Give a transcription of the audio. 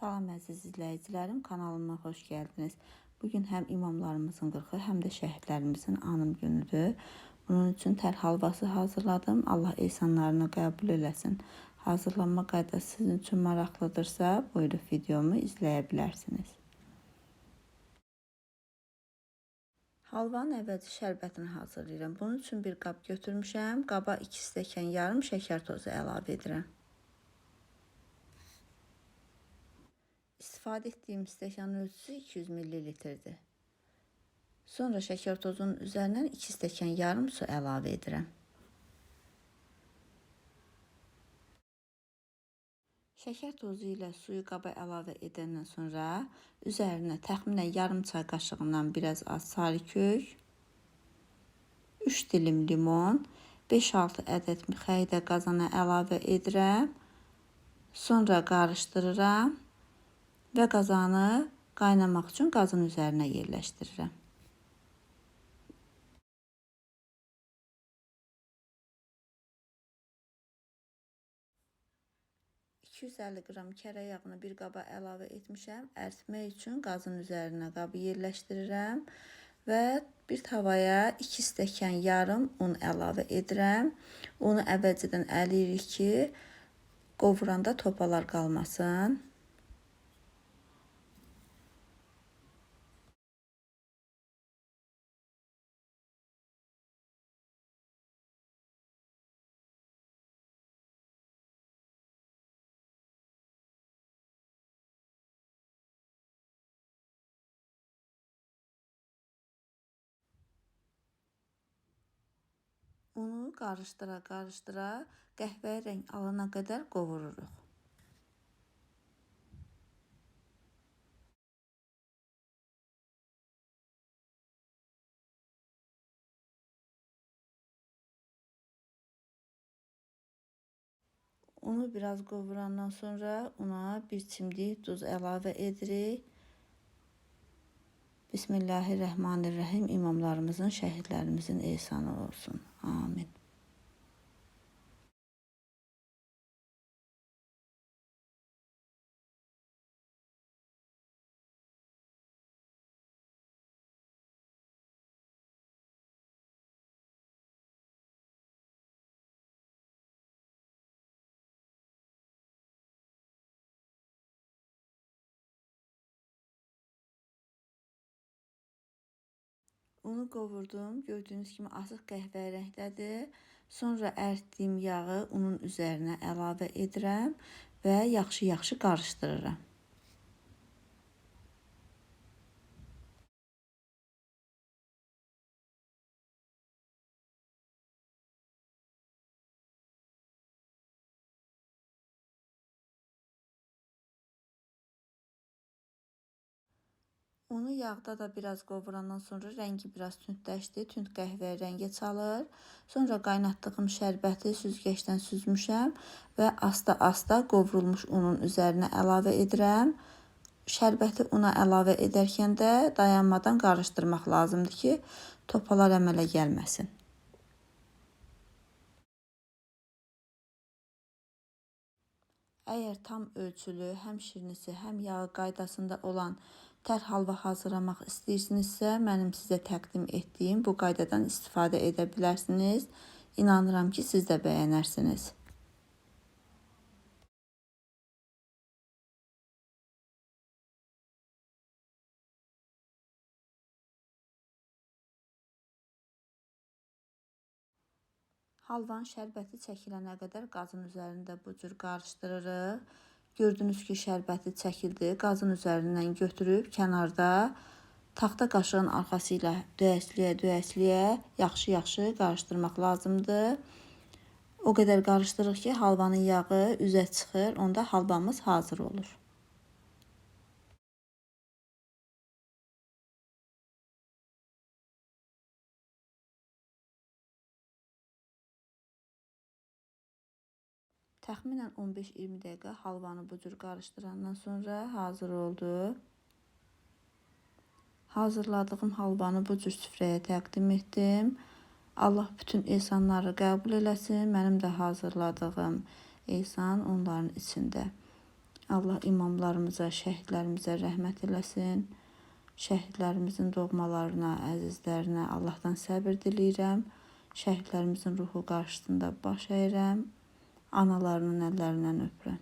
Salam əziz izləyicilərim, kanalıma xoş gəldiniz. Bugün həm imamlarımızın 40-ı, həm də şəhidlərimizin anım günüdür. Bunun üçün tər halvası hazırladım. Allah ehsanlarını qəbul eləsin. Hazırlanma qaydası sizin üçün maraqlıdırsa, buyurub videomu izləyə bilərsiniz. Halvanın əvvəlcə şərbətini hazırlayıram. Bunun üçün bir qab götürmüşəm. Qaba 2 stəkan yarım şəkər tozu əlavə edirəm. İstifadə etdiyim stəkan ölçüsü 200 ml-dir. Sonra şəkər tozunun üzərindən 2 stəkan yarım su əlavə edirəm. Şəkər tozu ilə suyu qaba əlavə edəndən sonra üzərinə təxminən yarım çay qaşığından biraz az sarı kök, 3 dilim limon, 5-6 ədəd xəydə qazana əlavə edirəm. Sonra qarışdırıram və qazanı qaynamaq üçün qazın üzərinə yerləşdirirəm. ...250 qram kərə yağını bir qaba əlavə etmişəm. Əritmək üçün qazın üzərinə qabı yerləşdirirəm və bir tavaya 2 stəkan yarım un əlavə edirəm. Unu əvvəlcədən əliyirik ki, qovuranda topalar qalmasın. Unu qarışdıra qarışdıra qəhvəyi rəng alana qədər qovururuq. Unu biraz qovurandan sonra una bir çimdik duz əlavə edirik. Bismillahirrahmanirrahim. İmamlarımızın, şəhidlərimizin ehsanı olsun. Amin. Unu qovurdum. Gördüyünüz kimi açıq qəhvəyi. Sonra əritdiyim yağı unun üzərinə əlavə edirəm və yaxşı-yaxşı qarışdırıram. Unu yağda da biraz qovurandan sonra rəngi biraz tündləşdi. Tünd qəhvəyi rəngə çalır. Sonra qaynatdığım şərbəti süzgəcdən süzmüşəm və asta-asta qovrulmuş unun üzərinə əlavə edirəm. Şərbəti una əlavə edərkən də dayanmadan qarışdırmaq lazımdır ki, topalar əmələ gəlməsin. Əgər tam ölçülü, həm şirinisi, həm yağı qaydasında olan tər halva hazırlamaq istəyirsinizsə, mənim sizə təqdim etdiyim bu qaydadan istifadə edə bilərsiniz. İnanıram ki, siz də bəyənərsiniz. Halvanın şərbəti çəkilənə qədər qazın üzərində bu cür qarışdırırıq. Gördünüz ki, şərbəti çəkildi. Qazın üzərindən götürüb kənarda taxta qaşığın arxası ilə döyəsliyə-döyəsliyə yaxşı-yaxşı qarışdırmaq lazımdır. O qədər qarışdırırıq ki, halvanın yağı üzə çıxır. Onda halvamız hazır olur. Təxminən 15-20 dəqiqə halvanı bu cür qarışdırandan sonra hazır oldu. Hazırladığım halvanı bu cür süfrəyə təqdim etdim. Allah bütün ehsanları qəbul eləsin. Mənim də hazırladığım ehsan onların içində. Allah imamlarımıza, şəhidlərimizə rəhmət eləsin. Şəhidlərimizin doğmalarına, əzizlərinə Allahdan səbir diləyirəm. Şəhidlərimizin ruhu qarşısında baş əyirəm. Analarının əllərindən öpürəm.